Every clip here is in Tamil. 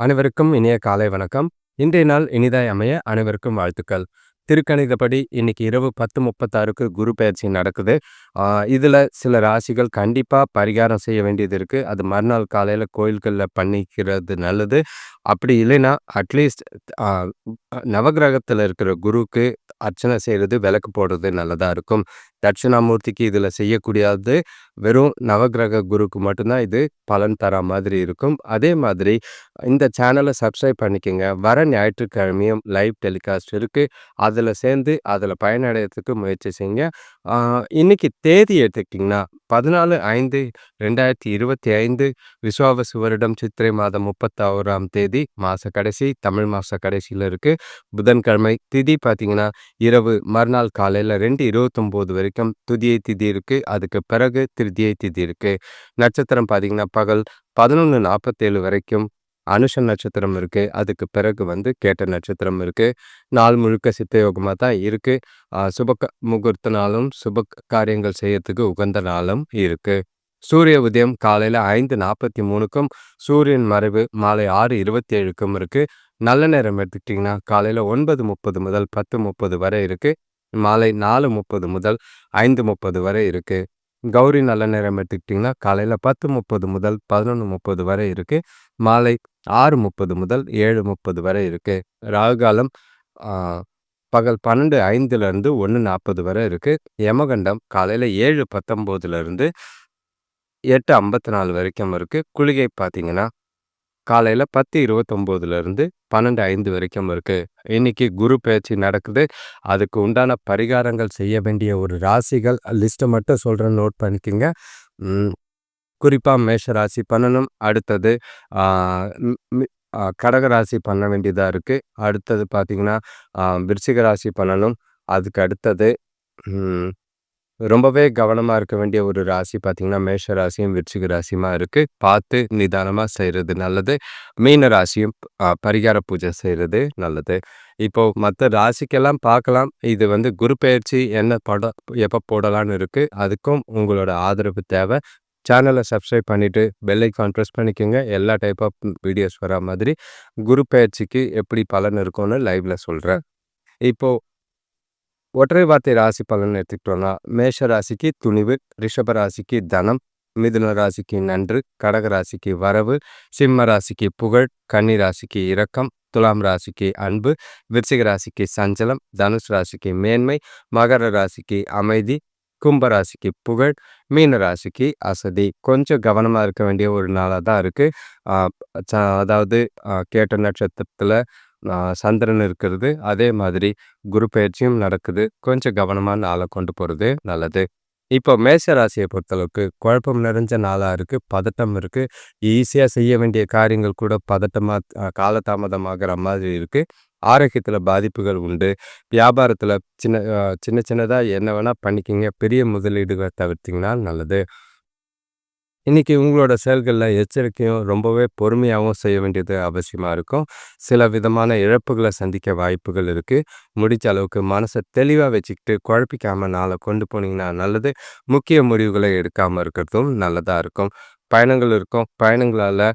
அனைவருக்கும் இனிய காலை வணக்கம். இன்றைய நாள் இனிதாய் அமைய அனைவருக்கும் வாழ்த்துக்கள். திருக்கணிதப்படி இன்னைக்கு இரவு பத்து முப்பத்தாறுக்கு குரு பயிற்சி நடக்குது. இதில் சில ராசிகள் கண்டிப்பாக பரிகாரம் செய்ய வேண்டியது இருக்குது அது மறுநாள் காலையில் கோயில்களில் பண்ணிக்கிறது நல்லது. அப்படி இல்லைன்னா அட்லீஸ்ட் நவகிரகத்தில் இருக்கிற குருவுக்கு அர்ச்சனை செய்கிறது விளக்கு போடுறது நல்லதாக இருக்கும். தட்சிணாமூர்த்திக்கு இதில் செய்யக்கூடியது வெறும் நவகிரக குருக்கு மட்டும்தான் இது பலன் தர மாதிரி இருக்கும். அதே மாதிரி இந்த சேனலை சப்ஸ்கிரைப் பண்ணிக்கோங்க. வர ஞாயிற்றுக்கிழமையும் லைவ் டெலிகாஸ்ட் இருக்குது அதில் சேர்ந்து அதில் பயனடைகிறதுக்கு முயற்சி செய்யுங்க. இன்னைக்கு தேதி எடுத்துக்கிட்டிங்கன்னா பதினாலு ஐந்து ரெண்டாயிரத்தி இருபத்தி ஐந்து விஸ்வாவசு வருடம் சித்திரை மாதம் முப்பத்தாறாம் தேதி மாத கடைசி தமிழ் மாத கடைசியில் இருக்குது புதன்கிழமை திதி பார்த்தீங்கன்னா இரவு மறுநாள் காலையில் ரெண்டு இருபத்தொம்போது வரைக்கும் துதியை திதி இருக்குது அதுக்கு பிறகு திருதியை திதி இருக்குது நட்சத்திரம் பார்த்தீங்கன்னா பகல் பதினொன்று நாற்பத்தேழு வரைக்கும் அனுஷ நட்சத்திரம் இருக்குது அதுக்கு பிறகு வந்து கேட்ட நட்சத்திரம் இருக்குது நாள் முழுக்க சித்தயோகமாக தான் இருக்குது சுப முகூர்த்த நாளும் சுப காரியங்கள் செய்யறதுக்கு உகந்த நாளும் இருக்குது சூரிய உதயம் காலையில் ஐந்து நாற்பத்தி மூணுக்கும் சூரியன் மறைவு மாலை ஆறு இருபத்தி ஏழுக்கும் இருக்குது நல்ல நேரம் எடுத்துக்கிட்டிங்கன்னா காலையில் ஒன்பது முப்பது முதல் பத்து முப்பது வரை இருக்குது மாலை நாலு முப்பது முதல் ஐந்து முப்பது வரை இருக்குது கௌரி நல்ல நேரம் எடுத்துக்கிட்டிங்கன்னா காலையில் பத்து முப்பது முதல் பதினொன்று முப்பது வரை இருக்குது மாலை ஆறு முப்பது முதல் ஏழு முப்பது வரை இருக்குது ராகுகாலம் பகல் பன்னெண்டு ஐந்துலேருந்து ஒன்று நாற்பது வரை இருக்குது யமகண்டம் காலையில் ஏழு பத்தொம்போதுலேருந்து எட்டு ஐம்பத்தி நாலு வரைக்கும் இருக்குது குளிகை பார்த்தீங்கன்னா காலையில் பத்து இருபத்தொம்போதுலேருந்து பன்னெண்டு ஐந்து வரைக்கும் இருக்குது இன்னைக்கு குரு பயிற்சி நடக்குது. அதுக்கு உண்டான பரிகாரங்கள் செய்ய வேண்டிய ஒரு ராசிகள் லிஸ்ட்டை மட்டும் சொல்கிறேன் நோட் பண்ணிக்கோங்க. குறிப்பாக மேஷ ராசி பண்ணணும் அடுத்தது கடக ராசி பண்ண வேண்டியதாக இருக்குது அடுத்தது பார்த்திங்கன்னா விருச்சிக ராசி பண்ணணும் அதுக்கு அடுத்தது ரொம்பவே கவனமாக இருக்க வேண்டிய ஒரு ராசி பார்த்திங்கன்னா மேஷ ராசியும் விருச்சிக ராசியுமா இருக்குது பார்த்து நிதானமாக செய்கிறது நல்லது. மீன ராசியும் பரிகார பூஜை செய்கிறது நல்லது. இப்போது மற்ற ராசிக்கெல்லாம் பார்க்கலாம். இது வந்து குரு பயிற்சி என்ன படம் எப்போ போடலான்னு இருக்குது அதுக்கும் உங்களோட ஆதரவு தேவை. சேனலை சப்ஸ்கிரைப் பண்ணிவிட்டு பெல்லைக்கான் ப்ரெஸ் பண்ணிக்கோங்க. எல்லா டைப் ஆஃப் வீடியோஸ் வரா மாதிரி குரு பயிற்சிக்கு எப்படி பலன் இருக்கும்னு லைவில் சொல்கிறேன் இப்போது ஒற்றை வார்த்தை ராசி பலன் எடுத்துக்கிட்டோன்னா மேஷ ராசிக்கு துணிவு ரிஷப ராசிக்கு தனம் மிதுன ராசிக்கு நன்று கடக ராசிக்கு வரவு சிம்ம ராசிக்கு புகழ் கன்னி ராசிக்கு இரக்கம் துலாம் ராசிக்கு அன்பு விருச்சிக ராசிக்கு சஞ்சலம் தனுஷ் ராசிக்கு மேன்மை மகர ராசிக்கு அமைதி கும்பராசிக்கு புகழ் மீன ராசிக்கு அசதி. கொஞ்சம் கவனமாக இருக்க வேண்டிய ஒரு நாளாக தான் இருக்குது அதாவது கேட்ட நட்சத்திரத்தில் சந்திரன் இருக்கிறது. அதே மாதிரி குரு பயிற்சியும் நடக்குது. கொஞ்சம் கவனமாக நாளை கொண்டு போகிறது நல்லது. இப்போ மேச ராசியை பொறுத்தளவுக்கு குழப்பம் நிறைஞ்ச நாளாக இருக்குது பதட்டம் இருக்குது ஈஸியாக செய்ய வேண்டிய காரியங்கள் கூட பதட்டமாக காலதாமதமாகிற மாதிரி இருக்குது ஆரோக்கியத்தில் பாதிப்புகள் உண்டு. வியாபாரத்தில் சின்ன சின்ன சின்னதாக என்ன வேணால் பண்ணிக்கிங்க. பெரிய முதலீடுகளை தவிர்த்திங்கன்னா நல்லது. இன்றைக்கி உங்களோட செயல்களில் எச்சரிக்கையும் ரொம்பவே பொறுமையாகவும் செய்ய வேண்டியது அவசியமாக இருக்கும். சில விதமான இழப்புகளை சந்திக்க வாய்ப்புகள் இருக்குது முடிச்ச அளவுக்கு மனசை தெளிவாக வச்சுக்கிட்டு குழப்பிக்காமல் நாளை கொண்டு போனீங்கன்னா நல்லது. முக்கிய முடிவுகளை எடுக்காமல் இருக்கிறதும் நல்லதாக இருக்கும். பயணங்கள் இருக்கும். பயணங்களால்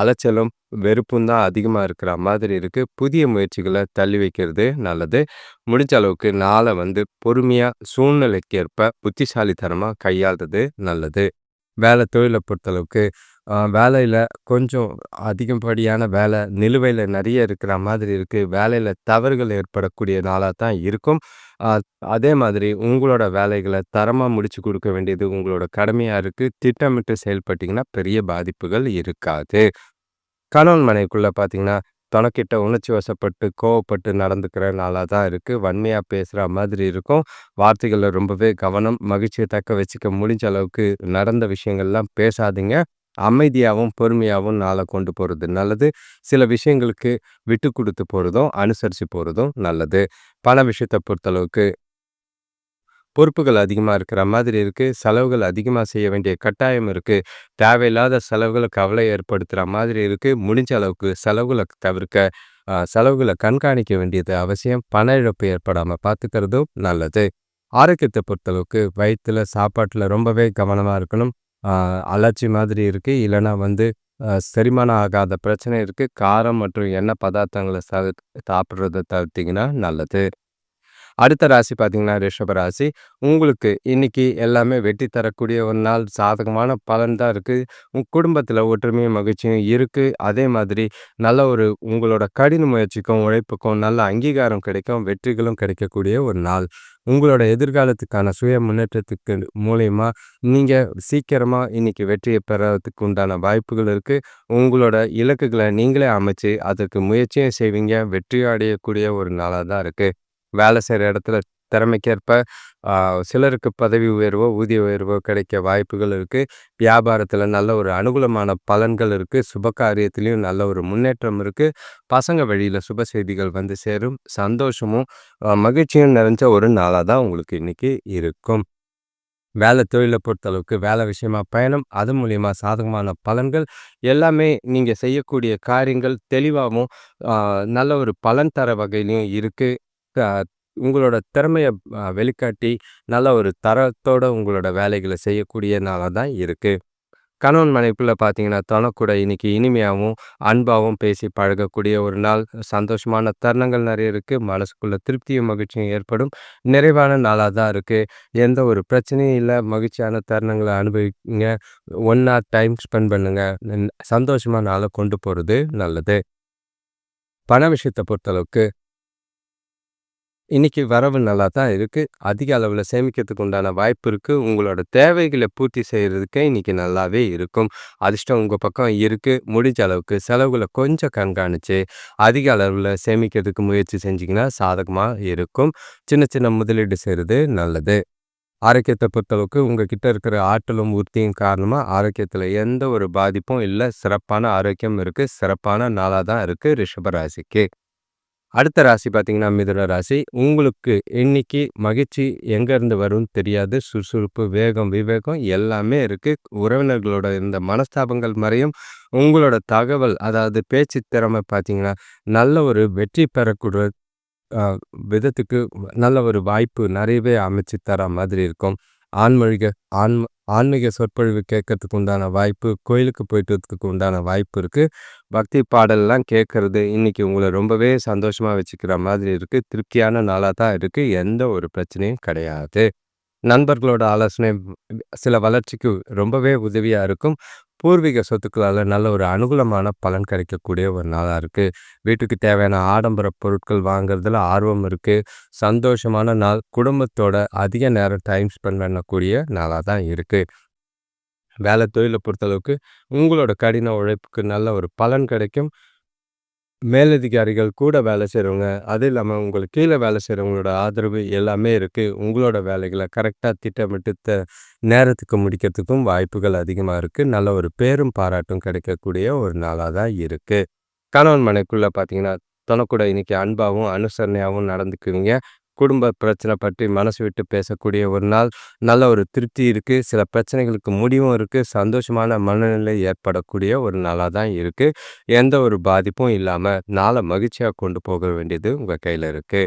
அலைச்சலும் வெறுப்பும் தான் அதிகமாக இருக்கிற மாதிரி இருக்குது புதிய முயற்சிகளை தள்ளி வைக்கிறது நல்லது. முடிஞ்ச அளவுக்கு நாளை வந்து பொறுமையாக சூழ்நிலைக்கேற்ப புத்திசாலித்தனமாக கையாளுறது நல்லது. வேலை தொழிலை பொறுத்தளவுக்கு வேலையில் கொஞ்சம் அதிகப்படியான வேலை நிலுவையில் நிறைய இருக்கிற மாதிரி இருக்குது வேலையில் தவறுகள் ஏற்படக்கூடிய நாளாக தான் இருக்கும். அதே மாதிரி உங்களோட வேலைகளை தரமாக முடிச்சு கொடுக்க வேண்டியது உங்களோட கடமையாக இருக்குது திட்டமிட்டு செயல்பட்டிங்கன்னா பெரிய பாதிப்புகள் இருக்காது. கணவன் மனைவிக்குள்ளே பார்த்தீங்கன்னா தனக்கிட்ட உணர்ச்சி வசப்பட்டு கோவப்பட்டு நடந்துக்கிற நாளாக தான் இருக்குது வன்மையாக பேசுகிற மாதிரி இருக்கும். வார்த்தைகளில் ரொம்பவே கவனம் மகிழ்ச்சியை தக்க வச்சுக்க முடிஞ்ச அளவுக்கு நடந்த விஷயங்கள்லாம் பேசாதீங்க. அமைதியாகவும் பொறுமையாகவும் நாளை கொண்டு போகிறது நல்லது. சில விஷயங்களுக்கு விட்டு கொடுத்து போகிறதும் அனுசரித்து போகிறதும் நல்லது. பண விஷயத்தை பொறுத்தளவுக்கு பொறுப்புகள் அதிகமாக இருக்கிற மாதிரி இருக்குது செலவுகள் அதிகமாக செய்ய வேண்டிய கட்டாயம் இருக்குது தேவையில்லாத செலவுகளை கவலை ஏற்படுத்துகிற மாதிரி இருக்குது முடிஞ்ச அளவுக்கு செலவுகளை தவிர்க்க செலவுகளை கண்காணிக்க வேண்டியது அவசியம். பண இழப்பு ஏற்படாமல் பார்த்துக்கிறதும் நல்லது. ஆரோக்கியத்தை பொறுத்தளவுக்கு வயிற்றில் சாப்பாட்டில் ரொம்பவே கவனமாக இருக்கணும். அலர்ச்சி மாதிரி இருக்குது இல்லைனா வந்து செரிமானம் ஆகாத பிரச்சனை இருக்குது காரம் மற்றும் எண்ணெய் பதார்த்தங்களை ச தவிர்த்திங்கன்னா நல்லது. அடுத்த ராசி பார்த்தீங்கன்னா, ரிஷபராசி உங்களுக்கு இன்னைக்கு எல்லாமே வெற்றி தரக்கூடிய ஒரு நாள். சாதகமான பலன் தான் இருக்குது உங்கள் குடும்பத்தில் ஒற்றுமையும், மகிழ்ச்சியும் இருக்குது அதே மாதிரி நல்ல ஒரு உங்களோட கடின முயற்சிக்கும், உழைப்புக்கும் நல்ல அங்கீகாரம் கிடைக்கும். வெற்றிகளும் கிடைக்கக்கூடிய ஒரு நாள். உங்களோட எதிர்காலத்துக்கான சுய முன்னேற்றத்துக்கு மூலயமா நீங்கள் சீக்கிரமாக இன்றைக்கி வெற்றியை பெறத்துக்கு உண்டான வாய்ப்புகள் இருக்குது உங்களோட இலக்குகளை நீங்களே அமைச்சு, அதற்கு முயற்சியும் செய்வீங்க. வெற்றியும் அடையக்கூடிய ஒரு நாளாக தான் இருக்குது வேலை செய்கிற இடத்துல திறமைக்கேற்ப சிலருக்கு பதவி உயர்வோ, ஊதிய உயர்வோ கிடைக்க வாய்ப்புகள் இருக்குது வியாபாரத்தில் நல்ல ஒரு அனுகூலமான பலன்கள் இருக்குது சுப காரியத்துலேயும் நல்ல ஒரு முன்னேற்றம் இருக்குது பசங்க வழியில் சுப செய்திகள் வந்து சேரும். சந்தோஷமும், மகிழ்ச்சியும் நிறைஞ்ச ஒரு நாளாக தான் உங்களுக்கு இன்னைக்கு இருக்கும். வேலை தொழிலை பொறுத்தளவுக்கு வேலை விஷயமா பயணம், அது மூலியமாக சாதகமான பலன்கள், எல்லாமே நீங்கள் செய்யக்கூடிய காரியங்கள் தெளிவாகவும் நல்ல ஒரு பலன் தர வகையிலையும் இருக்குது உங்களோட திறமையை வெளிக்காட்டி, நல்ல ஒரு தரத்தோட உங்களோட வேலைகளை செய்யக்கூடிய நாளாக தான் இருக்குது கணவன் மனைவிக்குள்ளே பார்த்தீங்கன்னா, தனக்கூட இன்றைக்கி இனிமையாகவும் அன்பாகவும் பேசி பழகக்கூடிய ஒரு நாள். சந்தோஷமான தருணங்கள் நிறைய இருக்குது மனசுக்குள்ளே திருப்தியும், மகிழ்ச்சியும் ஏற்படும். நிறைவான நாளாக தான் இருக்குது எந்த ஒரு பிரச்சனையும் இல்லை மகிழ்ச்சியான தருணங்களை அனுபவிங்க. ஒன்றா டைம் ஸ்பெண்ட் பண்ணுங்கள் சந்தோஷமாக சந்தோஷமா கொண்டு போகிறது நல்லது. பண விஷயத்தை பொறுத்தளவுக்கு இன்னைக்கு வரவு நல்லா தான் இருக்குது அதிக அளவில் சேமிக்கிறதுக்கு உண்டான வாய்ப்பு இருக்குது உங்களோட தேவைகளை பூர்த்தி செய்கிறதுக்கே இன்னைக்கு நல்லாவே இருக்கும். அதிர்ஷ்டம் உங்கள் பக்கம் இருக்குது முடிஞ்ச அளவுக்கு செலவுகளை கொஞ்சம் கண்காணித்து அதிக அளவில் சேமிக்கிறதுக்கு முயற்சி செஞ்சிங்கன்னா சாதகமாக இருக்கும். சின்ன சின்ன முதலீடு செய்கிறது நல்லது. ஆரோக்கியத்தை பொறுத்தளவுக்கு உங்ககிட்ட இருக்கிற ஆற்றலும், உறுதியும் காரணமாக ஆரோக்கியத்தில் எந்த ஒரு பாதிப்பும் இல்லை சிறப்பான ஆரோக்கியம் இருக்குது சிறப்பான நாளாக தான் இருக்குது ரிஷபராசிக்கு அடுத்த ராசி பார்த்தீங்கன்னா, மிதுன ராசி. உங்களுக்கு இன்னைக்கு மகிழ்ச்சி எங்கேருந்து வரும்னு தெரியாது. சுறுசுறுப்பு, வேகம், விவேகம் எல்லாமே இருக்குது உறவினர்களோட இருந்த மனஸ்தாபங்கள் மறையும். உங்களோட தகவல் அதாவது பேச்சு திறமை பார்த்தீங்கன்னா, நல்ல ஒரு வெற்றி பெறக்கூடிய விதத்துக்கு நல்ல ஒரு வாய்ப்பு நிறையவே அமைச்சு தர மாதிரி இருக்கும். ஆன்மீக ஆன்ம ஆன்மீக சொற்பொழிவு கேட்கறதுக்கு உண்டான வாய்ப்பு, கோயிலுக்கு போயிட்டு வரதுக்கு உண்டான வாய்ப்பு இருக்குது பக்தி பாடல்லாம் கேட்கறது இன்றைக்கி உங்களை ரொம்பவே சந்தோஷமாக வச்சுக்கிற மாதிரி இருக்குது திருப்தியான நாளாக தான் இருக்குது எந்த ஒரு பிரச்சனையும் கிடையாது. நண்பர்களோட ஆலோசனை சில வளர்ச்சிக்கு ரொம்பவே உதவியாக இருக்கும். பூர்வீக சொத்துக்களால் நல்ல ஒரு அனுகூலமான பலன் கிடைக்கக்கூடிய ஒரு நாளாக இருக்குது வீட்டுக்கு தேவையான ஆடம்பர பொருட்கள் வாங்குறதுல ஆர்வம் இருக்குது சந்தோஷமான நாள். குடும்பத்தோட அதிக நேரம் டைம் ஸ்பெண்ட் பண்ணக்கூடிய நாளாக தான் இருக்குது வேலை தொழிலை பொறுத்தளவுக்கு உங்களோட கடின உழைப்புக்கு நல்ல ஒரு பலன் கிடைக்கும். மேலதிகாரிகள் கூட வேலை செய்கிறவங்க அது இல்லாமல் உங்களுக்கு கீழே வேலை செய்கிறவங்களோட ஆதரவு எல்லாமே இருக்குது உங்களோட வேலைகளை கரெக்டாக திட்டமிட்டு த நேரத்துக்கு முடிக்கிறதுக்கும் வாய்ப்புகள் அதிகமாக இருக்குது நல்ல ஒரு பேரும், பாராட்டும் கிடைக்கக்கூடிய ஒரு நாளாக தான் இருக்குது கணவன் மனைக்குள்ளே பார்த்தீங்கன்னா, தனக்கூட இன்றைக்கி அன்பாகவும் அனுசரணையாகவும் நடந்துக்குவீங்க. குடும்ப பிரச்சனை பற்றி மனசு விட்டு பேசக்கூடிய ஒரு நாள். நல்ல ஒரு திருப்தி இருக்குது சில பிரச்சனைகளுக்கு முடிவும் இருக்குது சந்தோஷமான மனநிலை ஏற்படக்கூடிய ஒரு நாளாக தான் இருக்குது எந்த ஒரு பாதிப்பும் இல்லாமல் நாளை மகிழ்ச்சியாக கொண்டு போக வேண்டியது உங்கள் கையில் இருக்குது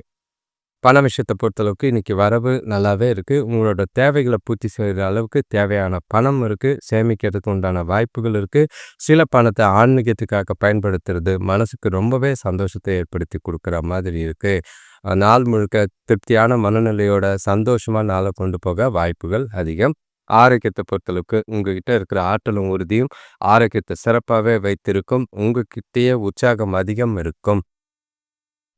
பண விஷயத்தை பொறுத்தளவுக்கு இன்றைக்கி வரவு நல்லாவே இருக்குது உங்களோட தேவைகளை பூர்த்தி செய்கிற அளவுக்கு தேவையான பணம் இருக்குது சேமிக்கிறதுக்கு உண்டான வாய்ப்புகள் இருக்குது சில பணத்தை ஆன்மீகத்துக்காக பயன்படுத்துறது மனசுக்கு ரொம்பவே சந்தோஷத்தை ஏற்படுத்தி கொடுக்குற மாதிரி இருக்குது நாள் முழுக்க திருப்தியான மனநிலையோட சந்தோஷமாக நாளை கொண்டு போக வாய்ப்புகள் அதிகம். ஆரோக்கியத்தை பொறுத்தளவுக்கு உங்ககிட்ட இருக்கிற ஆற்றலும், உறுதியும் ஆரோக்கியத்தை சிறப்பாகவே வைத்திருக்கும். உங்ககிட்டயே உற்சாகம் அதிகம் இருக்கும்.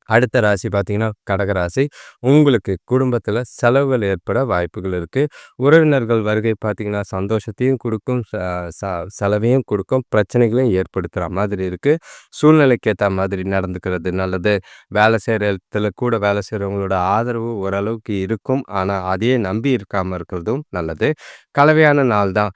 அடுத்த ராசி பார்த்தீங்கன்னா, கடக ராசி. உங்களுக்கு குடும்பத்தில் செலவுகள் ஏற்பட வாய்ப்புகள் இருக்குது உறவினர்கள் வருகை பார்த்தீங்கன்னா, சந்தோஷத்தையும் கொடுக்கும் ச ச செலவையும் கொடுக்கும் பிரச்சனைகளையும் ஏற்படுத்துகிற மாதிரி இருக்குது சூழ்நிலைக்கு ஏற்ற மாதிரி நடந்துக்கிறது நல்லது. வேலை செய்கிற இடத்துல கூட வேலை செய்கிறவங்களோட ஆதரவு ஓரளவுக்கு இருக்கும். ஆனால் அதையே நம்பி இருக்காமல் இருக்கிறதும் நல்லது. கலவையான நாள் தான்.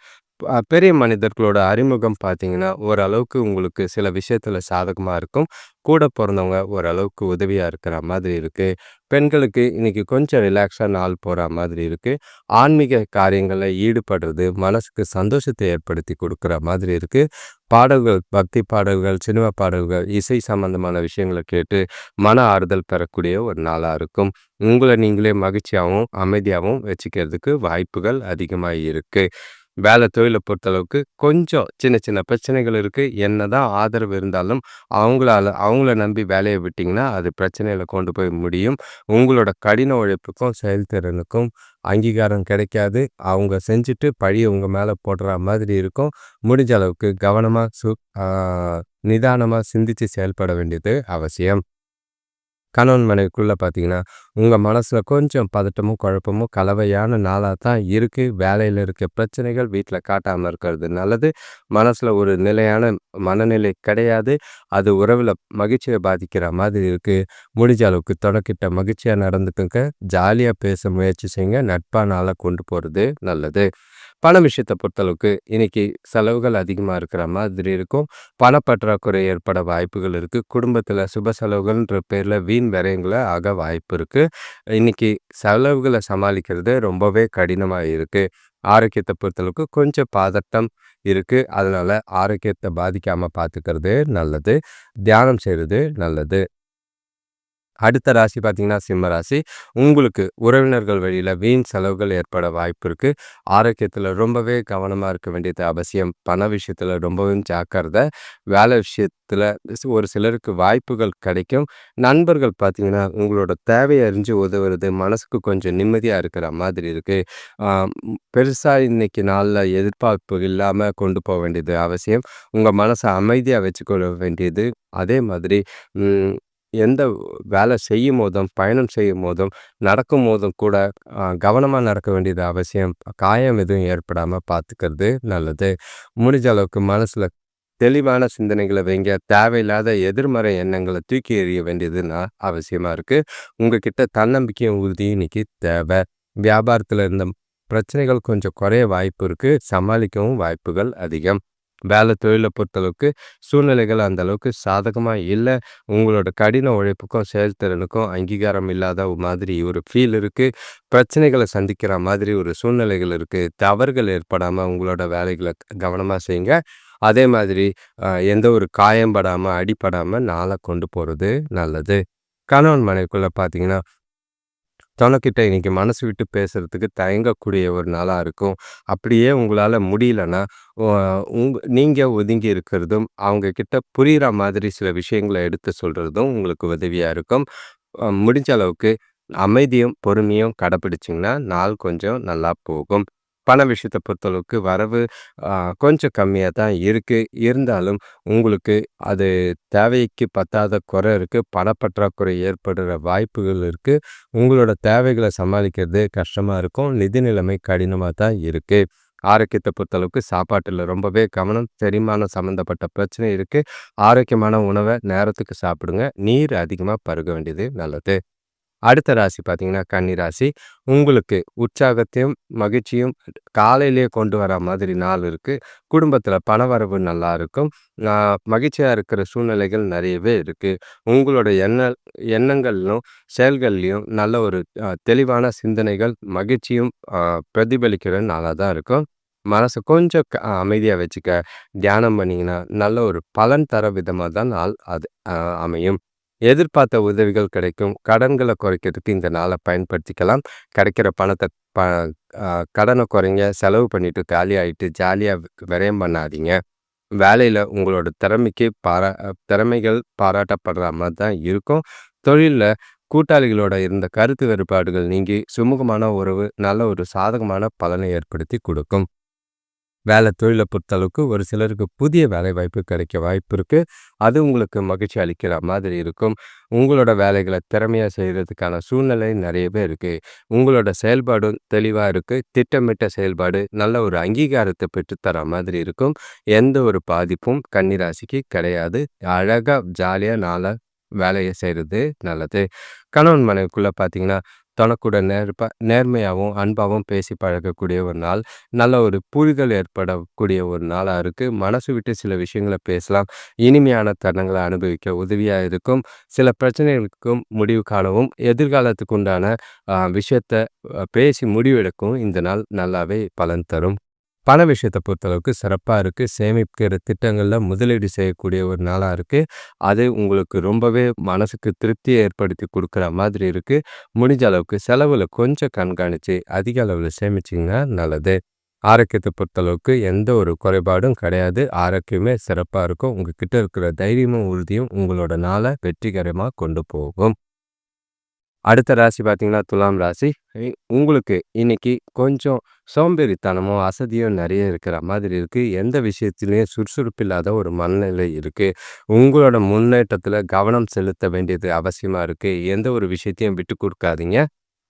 பெரிய மனிதர்களோட அறிமுகம் பார்த்தீங்கன்னா, ஓரளவுக்கு உங்களுக்கு சில விஷயத்தில் சாதகமாக இருக்கும். கூட பிறந்தவங்க ஓரளவுக்கு உதவியாக இருக்கிற மாதிரி இருக்குது பெண்களுக்கு இன்னைக்கு கொஞ்சம் ரிலாக்ஸாக நாள் போகிற மாதிரி இருக்குது ஆன்மீக காரியங்களில் ஈடுபடுறது மனசுக்கு சந்தோஷத்தை ஏற்படுத்தி கொடுக்குற மாதிரி இருக்குது பாடல்கள், பக்தி பாடல்கள், சினிமா பாடல்கள், இசை சம்பந்தமான விஷயங்களை கேட்டு மன ஆறுதல் பெறக்கூடிய ஒரு நாளாக இருக்கும். உங்களை நீங்களே மகிழ்ச்சியாவும், அமைதியாகவும் வச்சுக்கிறதுக்கு வாய்ப்புகள் அதிகமாக இருக்குது வேலை தொழிலை பொறுத்தளவுக்கு கொஞ்சம் சின்ன சின்ன பிரச்சனைகள் இருக்குது என்னதான் ஆதரவு இருந்தாலும் அவங்களால அவங்கள நம்பி வேலையை விட்டிங்கன்னா அது பிரச்சனையில் கொண்டு போய் முடியும். உங்களோட கடின உழைப்புக்கும் செயல்திறனுக்கும் அங்கீகாரம் கிடைக்காது. அவங்க செஞ்சுட்டு பழியை உங்கள் மேலே போடுற மாதிரி இருக்கும். முடிஞ்ச அளவுக்கு கவனமாக சு நிதானமாக சிந்தித்து செயல்பட வேண்டியது அவசியம். கணவன் மனைவிக்குள்ளே பார்த்தீங்கன்னா, உங்கள் மனசில் கொஞ்சம் பதட்டமும், குழப்பமும் கலவையான நாளாக தான் இருக்குது வேலையில் இருக்க பிரச்சனைகள் வீட்டில் காட்டாமல் இருக்கிறது நல்லது. மனசில் ஒரு நிலையான மனநிலை கிடையாது. அது உறவில் மகிழ்ச்சியை பாதிக்கிற மாதிரி இருக்குது முடிஞ்ச அளவுக்கு தொடக்கிட்ட மகிழ்ச்சியாக நடந்துக்குங்க. ஜாலியாக பேச முயற்சி செய்யுங்க. நட்பா கொண்டு போகிறது நல்லது. பண விஷயத்தை பொறுத்தளவுக்கு இன்னைக்கு செலவுகள் அதிகமாக இருக்கிற மாதிரி இருக்கும். பணப்பற்றாக்குறை ஏற்பட வாய்ப்புகள் இருக்குது குடும்பத்தில் சுப செலவுகள்ன்ற பேரில் வீண் விரயங்களை ஆக வாய்ப்பு இருக்குது இன்னைக்கு செலவுகளை சமாளிக்கிறது ரொம்பவே கடினமாக இருக்குது ஆரோக்கியத்தை பொறுத்தளவுக்கு கொஞ்சம் பதட்டம் இருக்குது அதனால் ஆரோக்கியத்தை பாதிக்காமல் பார்த்துக்கிறது நல்லது. தியானம் செய்கிறது நல்லது. அடுத்த ராசி பார்த்தீங்கன்னா சிம்ம ராசி. உங்களுக்கு உறவினர்கள் வழியில் வீண் செலவுகள் ஏற்பட வாய்ப்பு இருக்குது ஆரோக்கியத்தில் ரொம்பவே கவனமாக இருக்க வேண்டியது அவசியம். பண விஷயத்தில் ரொம்பவும் ஜாக்கிரதை. வேலை விஷயத்தில் ஒரு சிலருக்கு வாய்ப்புகள் கிடைக்கும். நண்பர்கள் பார்த்தீங்கன்னா உங்களோட தேவையை அறிஞ்சு உதவுறது மனசுக்கு கொஞ்சம் நிம்மதியாக இருக்கிற மாதிரி இருக்குது பெருசாக இன்றைக்கி நாளில் எதிர்பார்ப்பு இல்லாமல் கொண்டு போக வேண்டியது அவசியம். உங்கள் மனசை அமைதியாக வச்சுக்கொள்ள வேண்டியது. அதே மாதிரி எந்த வேலை செய்யும் போதும் பயணம் செய்யும் போதும் நடக்கும் போதும் கூட கவனமாக நடக்க வேண்டியது அவசியம். காயம் எதுவும் ஏற்படாமல் பார்த்துக்கிறது நல்லது. முடிஞ்ச அளவுக்கு மனசில் தெளிவான சிந்தனைகளை வைங்க. தேவையில்லாத எதிர்மறை எண்ணங்களை தூக்கி எறிய வேண்டியதுன்னா அவசியமாக இருக்குது உங்ககிட்ட தன்னம்பிக்கையும் உறுதியும் இன்றைக்கி தேவை. வியாபாரத்தில் இருந்த பிரச்சனைகள் கொஞ்சம் குறைய வாய்ப்பு இருக்குது சமாளிக்கவும் வாய்ப்புகள் அதிகம். வேலை தொழிலை பொறுத்தளவுக்கு சூழ்நிலைகள் அந்த அளவுக்கு சாதகமாக இல்லை. உங்களோட கடின உழைப்புக்கும் செயல்திறனுக்கும் அங்கீகாரம் இல்லாத மாதிரி ஒரு ஃபீல் இருக்குது பிரச்சனைகளை சந்திக்கிற மாதிரி ஒரு சூழ்நிலைகள் இருக்குது தவறுகள் ஏற்படாமல் உங்களோட வேலைகளை கவனமாக செய்யுங்க. அதே மாதிரி எந்த ஒரு காயம்படாமல் அடிப்படாமல் நாளை கொண்டு போகிறது நல்லது. கணவன் மனைவிக்குள்ளே பார்த்தீங்கன்னா தனக்கிட்ட இன்னைக்கு மனசு விட்டு பேசுகிறதுக்கு தயங்கக்கூடிய ஒரு நாளாக இருக்கும். அப்படியே உங்களால் முடியலன்னா உங் நீங்கள் ஒதுங்கி இருக்கிறதும் அவங்கக்கிட்ட புரிகிற மாதிரி சில விஷயங்களை எடுத்து சொல்கிறதும் உங்களுக்கு உதவியாக இருக்கும். முடிஞ்ச அளவுக்கு அமைதியும் பொறுமையும் கடைப்பிடிச்சிங்கன்னா நாள் கொஞ்சம் நல்லா போகும். பண விஷயத்தை பொறுத்தளவுக்கு வரவு கொஞ்சம் கம்மியாக தான் இருக்குது இருந்தாலும் உங்களுக்கு அது தேவைக்கு பத்தாத குறை இருக்குது பணப்பற்றாக்குறை ஏற்படுற வாய்ப்புகள் இருக்குது உங்களோட தேவைகளை சமாளிக்கிறது கஷ்டமாக இருக்கும். நிதி நிலைமை கடினமாக தான் இருக்குது ஆரோக்கியத்தை பொறுத்தளவுக்கு சாப்பாட்டில் ரொம்பவே கவனம் செரிமானம் சம்மந்தப்பட்ட பிரச்சனை இருக்குது ஆரோக்கியமான உணவை நேரத்துக்கு சாப்பிடுங்க. நீர் அதிகமாக பருக வேண்டியது நல்லது. அடுத்த ராசி பார்த்தீங்கன்னா கன்னி ராசி. உங்களுக்கு உற்சாகத்தையும் மகிழ்ச்சியும் காலையிலேயே கொண்டு வர மாதிரி நாள் இருக்குது குடும்பத்தில் பணவரவு நல்லா இருக்கும். மகிழ்ச்சியாக இருக்கிற சூழ்நிலைகள் நிறையவே இருக்குது உங்களோட எண்ண எண்ணங்கள்லும் செயல்கள்லையும் நல்ல ஒரு தெளிவான சிந்தனைகள் மகிழ்ச்சியும் பிரதிபலிக்கிற நாளாக தான் இருக்கும். மனசை கொஞ்சம் அமைதியாக வச்சுக்க தியானம் பண்ணிங்கன்னா நல்ல ஒரு பலன் தர விதமாக தான் நாள் அது அமையும். எதிர்பார்த்த உதவிகள் கிடைக்கும். கடன்களை குறைக்கிறதுக்கு இந்த நாளை பயன்படுத்திக்கலாம். கிடைக்கிற பணத்தை ப கடனை குறைங்க. செலவு பண்ணிவிட்டு காலி ஆகிட்டு ஜாலியாக விரயம் பண்ணாதீங்க. வேலையில் உங்களோட திறமைக்கு பாரா திறமைகள் பாராட்டப்படுற மாதிரி தான் இருக்கும். தொழிலில் கூட்டாளிகளோட இருந்த கருத்து வேறுபாடுகள் நீங்கி சுமூகமான உறவு நல்ல ஒரு சாதகமான பலனை ஏற்படுத்தி கொடுக்கும். வேலை தொழிலை பொறுத்தளவுக்கு ஒரு சிலருக்கு புதிய வேலை வாய்ப்பு கிடைக்க வாய்ப்பு இருக்குது அது உங்களுக்கு மகிழ்ச்சி அளிக்கிற மாதிரி இருக்கும். உங்களோட வேலைகளை திறமையாக செய்கிறதுக்கான சூழ்நிலை நிறையவே இருக்குது உங்களோட செயல்பாடும் தெளிவாக இருக்குது திட்டமிட்ட செயல்பாடு நல்ல ஒரு அங்கீகாரத்தை பெற்றுத்தர மாதிரி இருக்கும். எந்த ஒரு பாதிப்பும் கன்னிராசிக்கு கிடையாது. அழகாக ஜாலியாக நாளை வேலையை செய்கிறது நல்லது. கணவன் மனைவிக்குள்ளே பார்த்தீங்கன்னா தனக்கூட நேர்ப நேர்மையாகவும் அன்பாகவும் பேசி பழகக்கூடிய ஒரு நாள். நல்ல ஒரு புரிதல் ஏற்படக்கூடிய ஒரு நாளாக இருக்குது மனசு விட்டு சில விஷயங்களை பேசலாம். இனிமையான தருணங்களை அனுபவிக்க உதவியாக இருக்கும். சில பிரச்சனைகளுக்கும் முடிவு காணவும் எதிர்காலத்துக்கு உண்டான விஷயத்த பேசி முடிவெடுக்கவும் இந்த நாள் நல்லாவே பலன் தரும். பண விஷயத்தை பொறுத்தளவுக்கு சிறப்பாக இருக்குது சேமிக்கிற திட்டங்களில் முதலீடு செய்யக்கூடிய ஒரு நாளாக இருக்குது அது உங்களுக்கு ரொம்பவே மனசுக்கு திருப்தியை ஏற்படுத்தி கொடுக்குற மாதிரி இருக்குது முடிஞ்ச அளவுக்கு செலவில் கொஞ்சம் கண்காணித்து அதிக அளவில் சேமிச்சிங்கன்னா நல்லது ஆரோக்கியத்தை பொறுத்தளவுக்கு எந்த ஒரு குறைபாடும் கிடையாது. ஆரோக்கியமே சிறப்பாக இருக்கும். உங்ககிட்ட இருக்கிற தைரியமும், உறுதியும் உங்களோட நாளை வெற்றிகரமாக கொண்டு போகும். அடுத்த ராசி பார்த்தீங்கன்னா, துலாம் ராசி. உங்களுக்கு இன்னைக்கு கொஞ்சம் சோம்பேறித்தனமும், அசதியும் நிறைய இருக்கிற மாதிரி இருக்குது எந்த விஷயத்துலேயும் சுறுசுறுப்பு இல்லாத ஒரு மனநிலை இருக்குது உங்களோட முன்னேற்றத்தில் கவனம் செலுத்த வேண்டியது அவசியமாக இருக்குது எந்த ஒரு விஷயத்தையும் விட்டு கொடுக்காதீங்க.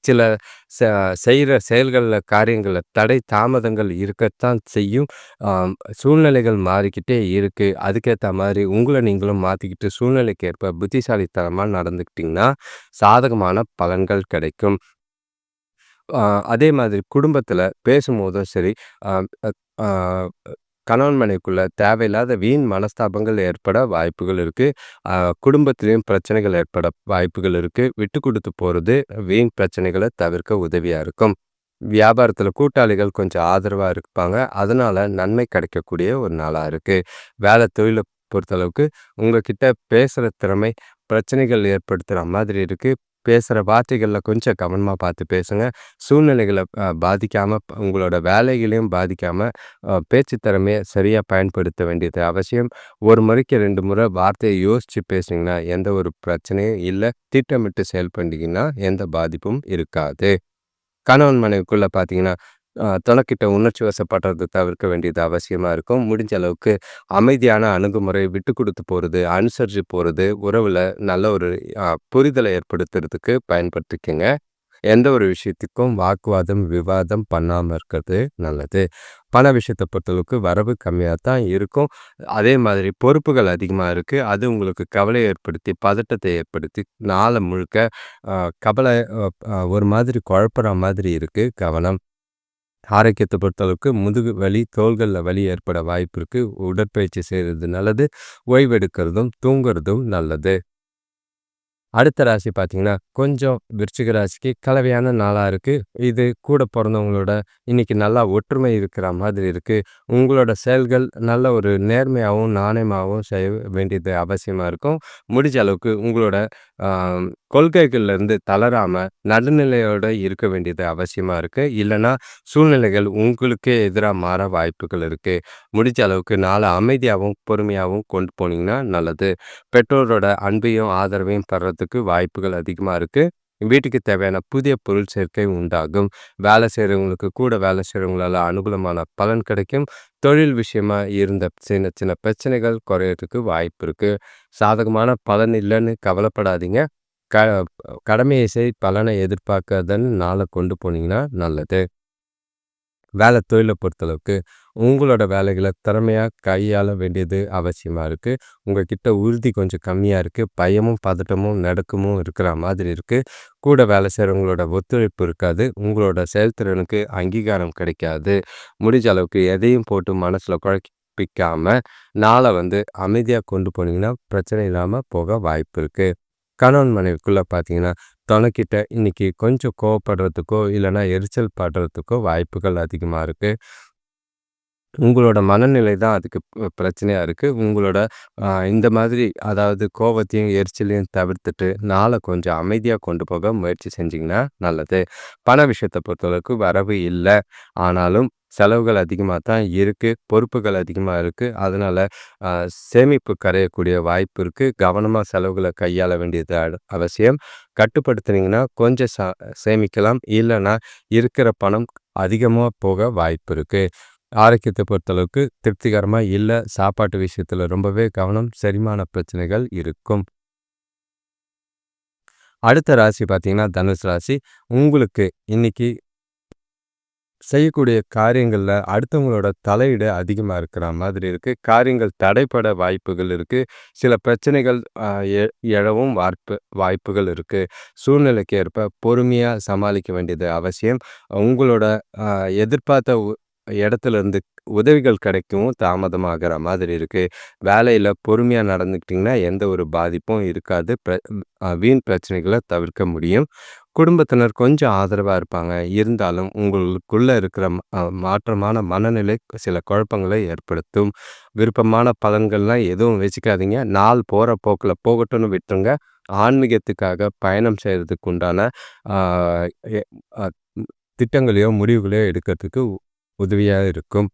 சில ச செயல்களில் காரியங்களில் தடை, தாமதங்கள் இருக்கத்தான் செய்யும். சூழ்நிலைகள் மாறிக்கிட்டே இருக்குது அதுக்கேற்ற மாதிரி உங்களை நீங்களும் மாற்றிக்கிட்டு சூழ்நிலைக்கு ஏற்ப புத்திசாலித்தனமாக நடந்துக்கிட்டிங்கன்னா சாதகமான பலன்கள் கிடைக்கும். அதே மாதிரி குடும்பத்தில் பேசும்போதும் சரி, கணவன் மனைவிக்குள்ள தேவையில்லாத வீண் மனஸ்தாபங்கள் ஏற்பட வாய்ப்புகள் இருக்கு. குடும்பத்திலையும் பிரச்சனைகள் ஏற்பட வாய்ப்புகள் இருக்கு. விட்டு கொடுத்து போறது வீண் பிரச்சனைகளை தவிர்க்க உதவியா இருக்கும். வியாபாரத்தில் கூட்டாளிகள் கொஞ்சம் ஆதரவாக இருப்பாங்க. அதனால நன்மை கிடைக்கக்கூடிய ஒரு நாளாக இருக்குது வேலை தொழிலை பொறுத்தளவுக்கு உங்ககிட்ட பேசுகிற திறமை பிரச்சனைகள் ஏற்படுத்துகிற மாதிரி இருக்குது பேசுகிற வார்த்தைகளில் கொஞ்சம் கவனமாக பார்த்து பேசுங்க. சூழ்நிலைகளை பாதிக்காமல் உங்களோட வேலைகளையும் பாதிக்காமல் பேச்சு திறமையை சரியாக பயன்படுத்த வேண்டியது அவசியம். ஒரு முறைக்கு ரெண்டு முறை வார்த்தையை யோசித்து பேசுனீங்கன்னா, எந்த ஒரு பிரச்சனையும் இல்லை திட்டமிட்டு செயல்பட்டீங்கன்னா, எந்த பாதிப்பும் இருக்காது. கணவன் மனைவிக்குள்ளே பார்த்தீங்கன்னா, தனக்கிட்ட உணர்ச்சி வசப்படுறது தவிர்க்க வேண்டியது அவசியமாக இருக்கும். முடிஞ்ச அளவுக்கு அமைதியான அணுகுமுறை, விட்டு கொடுத்து போகிறது அனுசரிச்சு போகிறது உறவில் நல்ல ஒரு புரிதலை ஏற்படுத்துறதுக்கு பயன்படுத்திக்கங்க. எந்த ஒரு விஷயத்துக்கும் வாக்குவாதம், விவாதம் பண்ணாமல் இருக்கிறது நல்லது. பண விஷயத்தை பொறுத்தளவுக்கு வரவு கம்மியாக தான் இருக்கும். அதே மாதிரி பொறுப்புகள் அதிகமாக இருக்குது அது உங்களுக்கு கவலையை ஏற்படுத்தி, பதட்டத்தை ஏற்படுத்தி, நாளை முழுக்க கவலை ஒரு மாதிரி குழப்புற மாதிரி இருக்குது கவனம். ஆரோக்கியத்தை பொறுத்தளவுக்கு முதுகு வலி, தோள்களில் வலி ஏற்பட வாய்ப்பு இருக்குது உடற்பயிற்சி செய்கிறது நல்லது. ஓய்வெடுக்கிறதும், தூங்குறதும் நல்லது. அடுத்த ராசி பார்த்தீங்கன்னா, கொஞ்சம் விருச்சிக ராசிக்கு கலவையான நாளாக இருக்குது இது கூட பிறந்தவங்களோட இன்னைக்கு நல்லா ஒற்றுமை இருக்கிற மாதிரி இருக்குது உங்களோட செயல்கள் நல்ல ஒரு நேர்மையாகவும் நாணயமாகவும் செய்ய வேண்டியது அவசியமாக இருக்கும். முடிஞ்ச அளவுக்கு உங்களோட கொள்கைகள்லேருந்து தளராமல் நடுநிலையோடு நடுநிலையோட இருக்க வேண்டியது அவசியமாக இருக்குது இல்லைன்னா சூழ்நிலைகள் உங்களுக்கே எதிராக மாற வாய்ப்புகள் இருக்குது முடிஞ்ச அளவுக்கு நாளை அமைதியாகவும் பொறுமையாகவும் கொண்டு போனீங்கன்னா நல்லது. பெற்றோரோட அன்பையும், ஆதரவையும் பெறத்துக்கு வாய்ப்புகள் அதிகமாக இருக்குது வீட்டுக்கு தேவையான புதிய பொருள் சேர்க்கை உண்டாகும். வேலை செய்கிறவங்களுக்கு கூட வேலை செய்கிறவங்களால அனுகூலமான பலன் கிடைக்கும். தொழில் விஷயமா இருந்த சின்ன சின்ன பிரச்சனைகள் குறையிறதுக்கு வாய்ப்பு இருக்குது சாதகமான பலன் இல்லைன்னு கவலைப்படாதீங்க. க கடமையை செய், பலனை எதிர்பார்க்காதன்னு நாளை கொண்டு போனீங்கன்னா நல்லது. வேலை தொழிலை பொறுத்தளவுக்கு, உங்களோட வேலைகளை திறமையாக கையாள வேண்டியது அவசியமாக இருக்குது உங்ககிட்ட உறுதி கொஞ்சம் கம்மியாக இருக்குது பயமும், பதட்டமும், நடுக்கமும் இருக்கிற மாதிரி இருக்குது கூட வேலை செய்கிறவங்களோட ஒத்துழைப்பு இருக்காது. உங்களோட செயல்திறனுக்கு அங்கீகாரம் கிடைக்காது. முடிஞ்ச அளவுக்கு எதையும் போட்டு மனசில் குழப்பிக்காமல் நாளை வந்து அமைதியாக கொண்டு போனீங்கன்னா, பிரச்சனை இல்லாமல் போக வாய்ப்பு இருக்குது கணவன் மனைவிக்குள்ளே பார்த்தீங்கன்னா, தொணக்கிட்ட இன்னைக்கு கொஞ்சம் கோவப்படுறதுக்கோ, இல்லைனா எரிச்சல் படுறதுக்கோ வாய்ப்புகள் அதிகமாக இருக்குது உங்களோட மனநிலை தான் அதுக்கு ப பிரச்சனையா இருக்கு. உங்களோட அ இந்த மாதிரி அதாவது கோவத்தையும், எரிச்சலையும் தவிர்த்துட்டு, நாள கொஞ்சம் அமைதியா கொண்டு போக முயற்சி செஞ்சீங்கன்னா நல்லது. பண விஷயத்த பொறுத்தளவுக்கு வரவு இல்ல. ஆனாலும் செலவுகள் அதிகமா தான் இருக்கு. பொறுப்புகள் அதிகமா இருக்கு. அதனால அ சேமிப்பு கரையக்கூடிய வாய்ப்பு இருக்கு. கவனமா செலவுகள கையாள வேண்டியது அவசியம். கட்டுப்படுத்துனீங்கன்னா, கொஞ்சம் ச சேமிக்கலாம். இல்லன்னா, இருக்கிற பணம் அதிகமா போக வாய்ப்பு இருக்கு. ஆரோக்கியத்தை பொறுத்தளவுக்கு திருப்திகரமா இல்லை சாப்பாட்டு விஷயத்துல ரொம்பவே கவனம். செரிமான பிரச்சனைகள் இருக்கும். அடுத்த ராசி பார்த்தீங்கன்னா, தனுசு ராசி. உங்களுக்கு இன்னைக்கு செய்யக்கூடிய காரியங்கள்ல அடுத்தவங்களோட தலையீடு அதிகமா இருக்கிற மாதிரி இருக்கு. காரியங்கள் தடைப்பட வாய்ப்புகள் இருக்கு. சில பிரச்சனைகள் எ எழவும் வாய்ப்பு வாய்ப்புகள் இருக்கு. சூழ்நிலைக்கு ஏற்ப பொறுமையாக சமாளிக்க வேண்டியது அவசியம். உங்களோட எதிர்பார்த்த இடத்துலேருந்து இடத்துல இருந்து உதவிகள் கிடைக்கவும் தாமதமாகிற மாதிரி இருக்குது வேலையில் பொறுமையாக நடந்துக்கிட்டிங்கன்னா எந்த ஒரு பாதிப்பும் இருக்காது. பிர வீண் பிரச்சனைகளை தவிர்க்க முடியும். குடும்பத்தினர் கொஞ்சம் ஆதரவாக இருப்பாங்க. இருந்தாலும் உங்களுக்குள்ளே இருக்கிற மாற்றமான மனநிலை சில குழப்பங்களை ஏற்படுத்தும். விருப்பமான பலன்கள்லாம் எதுவும் வச்சுக்காதீங்க. நாள் போகிற போக்கில் போகட்டும்னு விட்டுருங்க. ஆன்மீகத்துக்காக பயணம் செய்கிறதுக்கு உண்டான திட்டங்களையோ, முடிவுகளையோ எடுக்கிறதுக்கு உதவியாக இருக்கும்.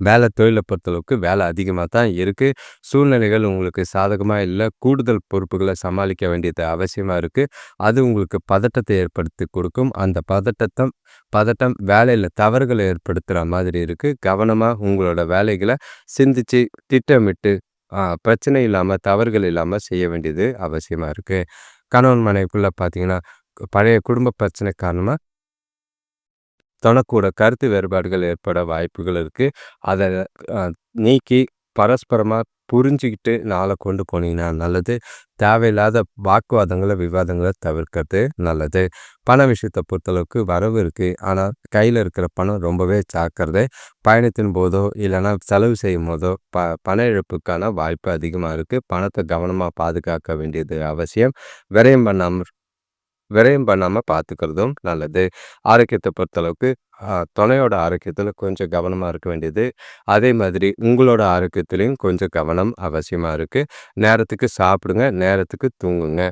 வேலை தொழிலை பொறுத்தளவுக்கு வேலை அதிகமாக தான் இருக்குது சூழ்நிலைகள் உங்களுக்கு சாதகமாக இல்லை. கூடுதல் பொறுப்புகளை சமாளிக்க வேண்டியது அவசியமாக இருக்குது அது உங்களுக்கு பதட்டத்தை ஏற்படுத்தி கொடுக்கும். அந்த பதட்டத்தை பதட்டம் வேலையில் தவறுகளை ஏற்படுத்துகிற மாதிரி இருக்குது கவனமாக உங்களோட வேலைகளை சிந்திச்சு திட்டமிட்டு பிரச்சனை இல்லாமல் தவறுகள் இல்லாமல் செய்ய வேண்டியது அவசியமாக இருக்குது கணவன் மனைவிக்குள்ளே பார்த்தீங்கன்னா பழைய குடும்ப பிரச்சனை காரணமாக தனக்கூட கருத்து வேறுபாடுகள் ஏற்பட வாய்ப்புகள் இருக்குது அதை நீக்கி பரஸ்பரமாக புரிஞ்சுக்கிட்டு நாளை கொண்டு போனீங்கன்னா நல்லது. தேவையில்லாத வாக்குவாதங்களை விவாதங்களை தவிர்க்கிறது நல்லது. பண விஷயத்தை பொறுத்தளவுக்கு வரவு இருக்குது ஆனால் கையில் இருக்கிற பணம் ரொம்பவே சாக்கிறது. பயணத்தின் போதோ இல்லைன்னா செலவு செய்யும் போதோ ப பண இழப்புக்கான வாய்ப்பு அதிகமாக இருக்குது பணத்தை கவனமாக பாதுகாக்க வேண்டியது அவசியம். விரயம் பண்ணாமல் விரயம் பண்ணாமல் பார்த்துக்கிறதும் நல்லது. ஆரோக்கியத்தை பொறுத்தளவுக்கு துணையோட ஆரோக்கியத்தில் கொஞ்சம் கவனமாக இருக்க வேண்டியது. அதே மாதிரி உங்களோட ஆரோக்கியத்துலேயும் கொஞ்சம் கவனம் அவசியமாக இருக்குது நேரத்துக்கு சாப்பிடுங்க நேரத்துக்கு தூங்குங்க.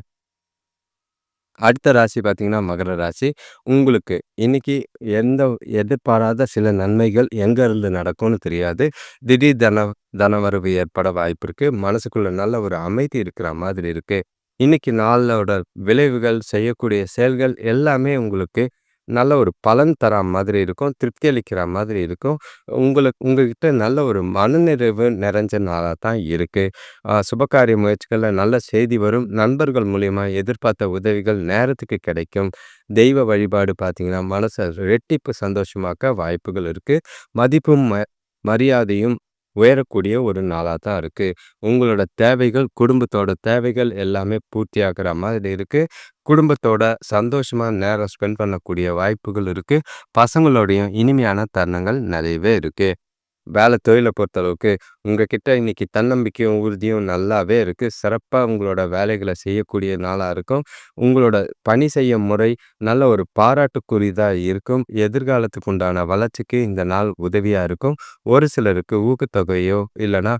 அடுத்த ராசி பார்த்தீங்கன்னா மகர ராசி. உங்களுக்கு இன்னைக்கு எந்த எதிர்பாராத சில நன்மைகள் எங்கேருந்து நடக்கும்னு தெரியாது. திடீர் தன தனவரவு ஏற்பட வாய்ப்பு இருக்குது மனசுக்குள்ள நல்ல ஒரு அமைதி இருக்கிற மாதிரி இருக்குது இன்னைக்கு நாளோட விளைவுகள் செய்யக்கூடிய செயல்கள் எல்லாமே உங்களுக்கு நல்ல ஒரு பலன் தரா மாதிரி இருக்கும் திருப்தி அளிக்கிற மாதிரி இருக்கும். உங்களுக்கு உங்ககிட்ட நல்ல ஒரு மனநிறைவு நிறைஞ்ச நாளாக தான் இருக்குது சுபகாரிய முயற்சிகளில் நல்ல செய்தி வரும். நண்பர்கள் மூலயமா எதிர்பார்த்த உதவிகள் நேரத்துக்கு கிடைக்கும். தெய்வ வழிபாடு பார்த்திங்கன்னா மனசை ரெட்டிப்பு சந்தோஷமாக்க வாய்ப்புகள் இருக்குது மதிப்பும் ம மரியாதையும் உயரக்கூடிய ஒரு நாளாக தான் இருக்குது உங்களோட தேவைகள் குடும்பத்தோட தேவைகள் எல்லாமே பூர்த்தியாகிற மாதிரி இருக்குது குடும்பத்தோட சந்தோஷமாக நேரம் ஸ்பெண்ட் பண்ணக்கூடிய வாய்ப்புகள் இருக்குது பசங்களோடையும் இனிமையான தருணங்கள் நிறையவே இருக்குது வேலை தொழிலை பொறுத்தளவுக்கு உங்ககிட்ட இன்னைக்கு தன்னம்பிக்கையும் உறுதியும் நல்லாவே இருக்குது சிறப்பாக உங்களோட வேலைகளை செய்யக்கூடிய நாளாக இருக்கும். உங்களோட பணி செய்யும் முறை நல்ல ஒரு பாராட்டுக்குரியதாக இருக்கும். எதிர்காலத்துக்கு உண்டான வளர்ச்சிக்கு இந்த நாள் உதவியாக இருக்கும். ஒரு சிலருக்கு ஊக்கத்தொகையோ இல்லைன்னா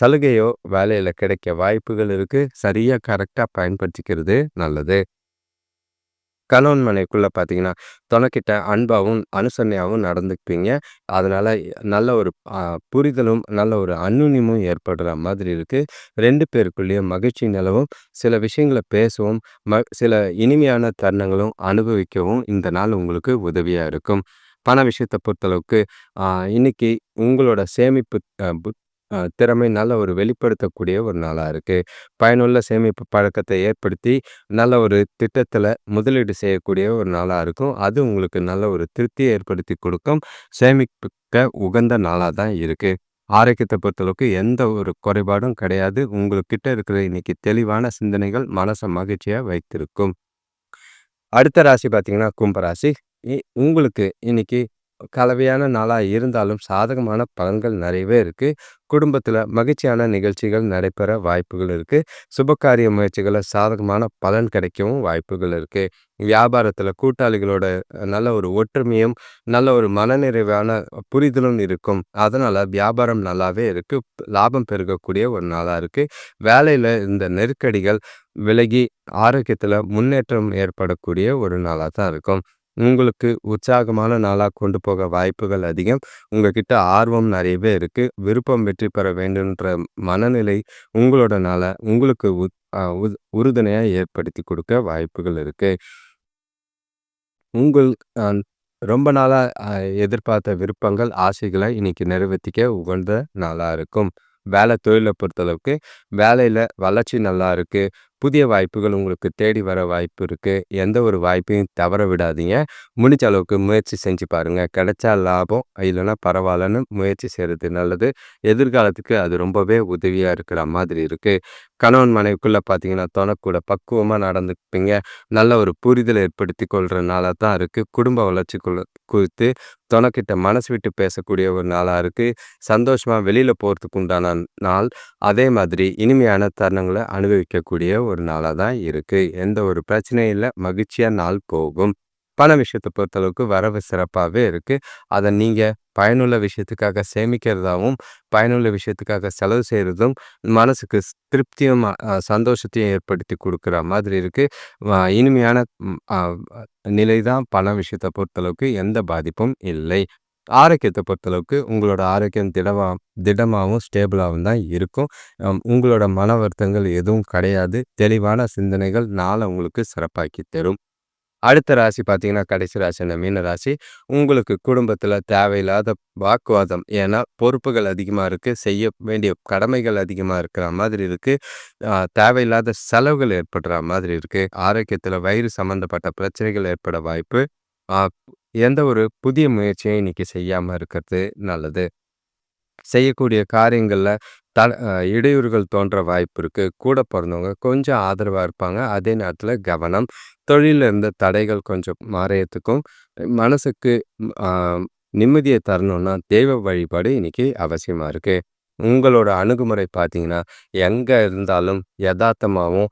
சலுகையோ வேலையில் கிடைக்க வாய்ப்புகள் இருக்குது சரியாக கரெக்டாக பயன்படுத்திக்கிறது நல்லது. கணவன் மனைவிக்குள்ளே பார்த்தீங்கன்னா துணைக்கிட்ட அன்பாகவும் அனுசரணையாகவும் நடந்துக்குவீங்க. அதனால் நல்ல ஒரு புரிதலும் நல்ல ஒரு அன்னுன்யமும் ஏற்படுற மாதிரி இருக்குது ரெண்டு பேருக்குள்ளேயும் மகிழ்ச்சி நிலவும். சில விஷயங்களை பேசவும் ம சில இனிமையான தருணங்களும் அனுபவிக்கவும் இந்த நாள் உங்களுக்கு உதவியாக இருக்கும். பண விஷயத்தை பொறுத்தளவுக்கு இன்னைக்கு உங்களோட சேமிப்பு திறமை நல்ல ஒரு வெளிப்படுத்தக்கூடிய ஒரு நாளாக இருக்குது பயனுள்ள சேமிப்பு பழக்கத்தை ஏற்படுத்தி நல்ல ஒரு திட்டத்தில் முதலீடு செய்யக்கூடிய ஒரு நாளாக இருக்கும். அது உங்களுக்கு நல்ல ஒரு திருப்தியை ஏற்படுத்தி கொடுக்கும். சேமிப்புக்க உகந்த நாளாக தான் இருக்குது ஆரோக்கியத்தை பொறுத்தளவுக்கு எந்த ஒரு குறைபாடும் கிடையாது. உங்கள்கிட்ட இருக்கிற இன்னைக்கு தெளிவான சிந்தனைகள் மனசை மகிழ்ச்சியாக வைத்திருக்கும். அடுத்த ராசி பார்த்தீங்கன்னா கும்பராசி. உங்களுக்கு இன்னைக்கு கலவையான நாளாக இருந்தாலும் சாதகமான பலன்கள் நிறையவே இருக்குது குடும்பத்தில் மகிழ்ச்சியான நிகழ்ச்சிகள் நடைபெற வாய்ப்புகள் இருக்குது சுபகாரிய முயற்சிகளை சாதகமான பலன் கிடைக்கவும் வாய்ப்புகள் இருக்குது வியாபாரத்தில் கூட்டாளிகளோட நல்ல ஒரு ஒற்றுமையும் நல்ல ஒரு மனநிறைவான புரிதலும் இருக்கும். அதனால் வியாபாரம் நல்லாவே இருக்குது லாபம் பெருகக்கூடிய ஒரு நாளாக இருக்குது வேலையில் இந்த நெருக்கடிகள் விலகி ஆரோக்கியத்தில் முன்னேற்றம் ஏற்படக்கூடிய ஒரு நாளாக தான் இருக்கும். உங்களுக்கு உற்சாகமான நாளாக கொண்டு போக வாய்ப்புகள் அதிகம். உங்ககிட்ட ஆர்வம் நிறையவே இருக்கு. விருப்பம் வெற்றி பெற வேண்டுன்ற மனநிலை உங்களோட நாளை உங்களுக்கு உறுதுணையாக ஏற்படுத்தி கொடுக்க வாய்ப்புகள் இருக்குது உங்கள் ரொம்ப நாளாக எதிர்பார்த்த விருப்பங்கள் ஆசைகளை இன்னைக்கு நிறைவேற்றிக்க உகந்த நாளாக இருக்கும். வேலை தொழிலை பொறுத்தளவுக்கு வேலையில் வளர்ச்சி நல்லா இருக்குது புதிய வாய்ப்புகள் உங்களுக்கு தேடி வர வாய்ப்பு இருக்குது எந்த ஒரு வாய்ப்பையும் தவற விடாதீங்க. முடிஞ்ச அளவுக்கு முயற்சி செஞ்சு பாருங்கள் கிடைச்சா லாபம் இல்லைன்னா பரவாயில்லன்னு முயற்சி செய்கிறது நல்லது. எதிர்காலத்துக்கு அது ரொம்பவே உதவியாக இருக்கிற மாதிரி இருக்குது கணவன் மனைவிக்குள்ளே பார்த்தீங்கன்னா தொணக்கூட பக்குவமாக நடந்துப்பீங்க. நல்ல ஒரு புரிதல் ஏற்படுத்தி கொள்கிறனால தான் இருக்குது குடும்ப வளர்ச்சி குறித்து தொணக்கிட்ட மனசு விட்டு பேசக்கூடிய ஒரு நாளாக இருக்குது சந்தோஷமாக வெளியில் போகிறதுக்கு உண்டான நாள். அதே மாதிரி இனிமையான தருணங்களை அனுபவிக்கக்கூடிய ஒரு நாளாக தான் இருக்குது எந்த ஒரு பிரச்சனையும் இல்லை. மகிழ்ச்சியாக நாள் போகும். பண விஷயத்தை பொறுத்தளவுக்கு வரவு சிறப்பாகவே இருக்குது அதை நீங்கள் பயனுள்ள விஷயத்துக்காக சேமிக்கிறதாவும் பயனுள்ள விஷயத்துக்காக செலவு செய்கிறதும் மனசுக்கு திருப்தியும் சந்தோஷத்தையும் ஏற்படுத்தி கொடுக்குற மாதிரி இருக்குது இனிமையான நிலை தான் பண விஷயத்தை பொறுத்தளவுக்கு எந்த பாதிப்பும் இல்லை. ஆரோக்கியத்தை பொறுத்தளவுக்கு உங்களோட ஆரோக்கியம் திடமாக திடமாகவும் ஸ்டேபிளாகவும் தான் இருக்கும். உங்களோட மன வருத்தங்கள் எதுவும் கிடையாது. தெளிவான சிந்தனைகள் நாளை உங்களுக்கு சிறப்பாக்கி தரும். அடுத்த ராசி பார்த்தீங்கன்னா கடைசி ராசி அந்த மீன ராசி. உங்களுக்கு குடும்பத்தில் தேவையில்லாத வாக்குவாதம். ஏன்னா பொறுப்புகள் அதிகமாக இருக்குது செய்ய வேண்டிய கடமைகள் அதிகமாக இருக்கிற மாதிரி இருக்குது தேவையில்லாத செலவுகள் ஏற்படுற மாதிரி இருக்குது ஆரோக்கியத்தில் வயிறு சம்மந்தப்பட்ட பிரச்சனைகள் ஏற்பட வாய்ப்பு. எந்த ஒரு புதிய முயற்சியும் இன்னைக்கு செய்யாமல் இருக்கிறது நல்லது. செய்யக்கூடிய காரியங்களில் த இடையூறுகள் தோன்ற வாய்ப்பு இருக்குது கூட பிறந்தவங்க கொஞ்சம் ஆதரவாக இருப்பாங்க. அதே நேரத்தில் கவனம் தொழிலில் இருந்த தடைகள் கொஞ்சம் மறையத்துக்கும் மனசுக்கு நிம்மதியை தரணும்னா தெய்வ வழிபாடு இன்றைக்கி அவசியமாக இருக்குது உங்களோட அணுகுமுறை பார்த்தீங்கன்னா எங்கே இருந்தாலும் யதார்த்தமாகவும்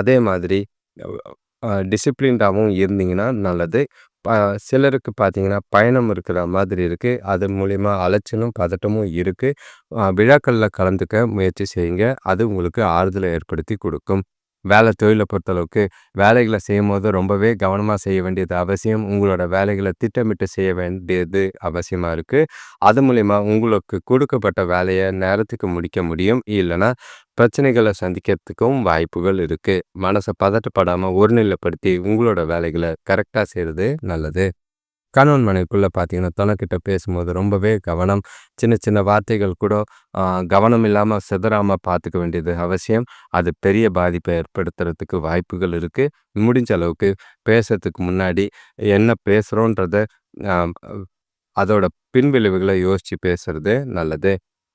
அதே மாதிரி டிசிப்ளின்டாகவும் இருந்தீங்கன்னா நல்லது. சிலருக்கு பார்த்தீங்கன்னா பயணம் இருக்கிற மாதிரி இருக்குது அது மூலிமா அலைச்சலும் பதட்டமும் இருக்குது விழாக்களில் கலந்துக்க முயற்சி செய்யுங்க. அது உங்களுக்கு ஆறுதலை ஏற்படுத்தி கொடுக்கும். வேலை தொழிலை பொறுத்தளவுக்கு வேலைகளை செய்யும் போது ரொம்பவே கவனமாக செய்ய வேண்டியது அவசியம். உங்களோட வேலைகளை திட்டமிட்டு செய்ய வேண்டியது அவசியமாக இருக்குது அது மூலிமா உங்களுக்கு கொடுக்கப்பட்ட வேலையை நேரத்துக்கு முடிக்க முடியும். இல்லைன்னா பிரச்சனைகளை சந்திக்கிறதுக்கும் வாய்ப்புகள் இருக்குது மனசை பதட்டப்படாமல் ஒருநிலைப்படுத்தி உங்களோட வேலைகளை கரெக்டாக செய்கிறது நல்லது. கணவன் மனைவிக்குள்ளே பார்த்தீங்கன்னா தனக்கிட்ட பேசும்போது ரொம்பவே கவனம் சின்ன சின்ன வார்த்தைகள் கூட கவனம் இல்லாமல் சிதறாமல் பார்த்துக்க வேண்டியது அவசியம். அது பெரிய பாதிப்பை ஏற்படுத்துறதுக்கு வாய்ப்புகள் இருக்குது முடிஞ்ச அளவுக்கு பேசுறதுக்கு முன்னாடி என்ன பேசுகிறோன்றத அதோட பின்விளைவுகளை யோசித்து பேசுகிறது நல்லது.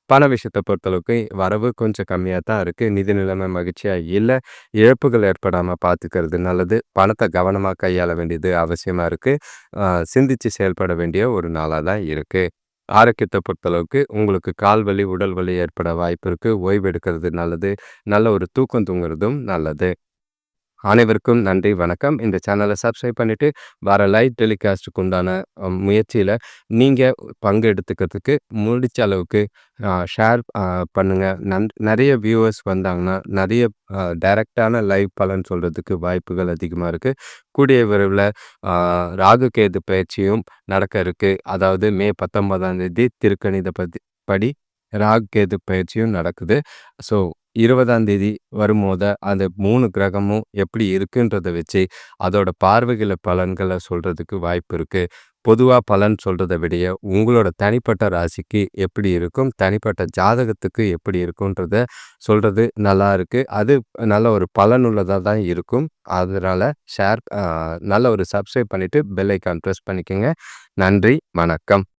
பண விஷயத்தை பொறுத்தளவுக்கு வரவு கொஞ்சம் கம்மியாக தான் இருக்குது நிதி நிலைமை மகிழ்ச்சியாக இல்லை இழப்புகள் ஏற்படாமல் பார்த்துக்கிறது நல்லது. பணத்தை கவனமாக கையாள வேண்டியது அவசியமாக இருக்குது சிந்தித்து செயல்பட வேண்டிய ஒரு நாளாக தான் இருக்குது ஆரோக்கியத்தை பொறுத்தளவுக்கு உங்களுக்கு கால் வலி உடல் வலி ஏற்பட வாய்ப்பு இருக்குது ஓய்வு எடுக்கிறது நல்லது. நல்ல ஒரு தூக்கம் தூங்குறதும் நல்லது. அனைவருக்கும் நன்றி வணக்கம். இந்த சேனலை சப்ஸ்கிரைப் பண்ணிவிட்டு வர லைவ் டெலிகாஸ்ட்டுக்கு உண்டான முயற்சியில் நீங்கள் பங்கு எடுத்துக்கிறதுக்கு முடிச்ச அளவுக்கு ஷேர் பண்ணுங்கள் நன் நிறைய வியூவர்ஸ் வந்தாங்கன்னா நிறைய டைரக்டான லைவ் பலன் சொல்கிறதுக்கு வாய்ப்புகள் அதிகமாக இருக்குது கூடிய விரைவில் ராகு கேது பயிற்சியும் நடக்க இருக்குது அதாவது மே பத்தொன்பதாம் தேதி திருக்கணித பதி படி ராகு கேது பயிற்சியும் நடக்குது. ஸோ இருபதாம் தேதி வரும்போது அந்த மூணு கிரகமும் எப்படி இருக்குன்றத வச்சு அதோட பார்வைகளை பலன்களை சொல்கிறதுக்கு வாய்ப்பு இருக்குது பொதுவாக பலன் சொல்கிறத விடைய உங்களோட தனிப்பட்ட ராசிக்கு எப்படி இருக்கும் தனிப்பட்ட ஜாதகத்துக்கு எப்படி இருக்குன்றத சொல்கிறது நல்லா இருக்குது அது நல்ல ஒரு பலனுள்ளதாக தான் இருக்கும். அதனால் ஷேர் நல்ல ஒரு சப்ஸ்கிரைப் பண்ணிவிட்டு பெல் ஐக்கான் ப்ரெஸ் பண்ணிக்கோங்க. நன்றி வணக்கம்.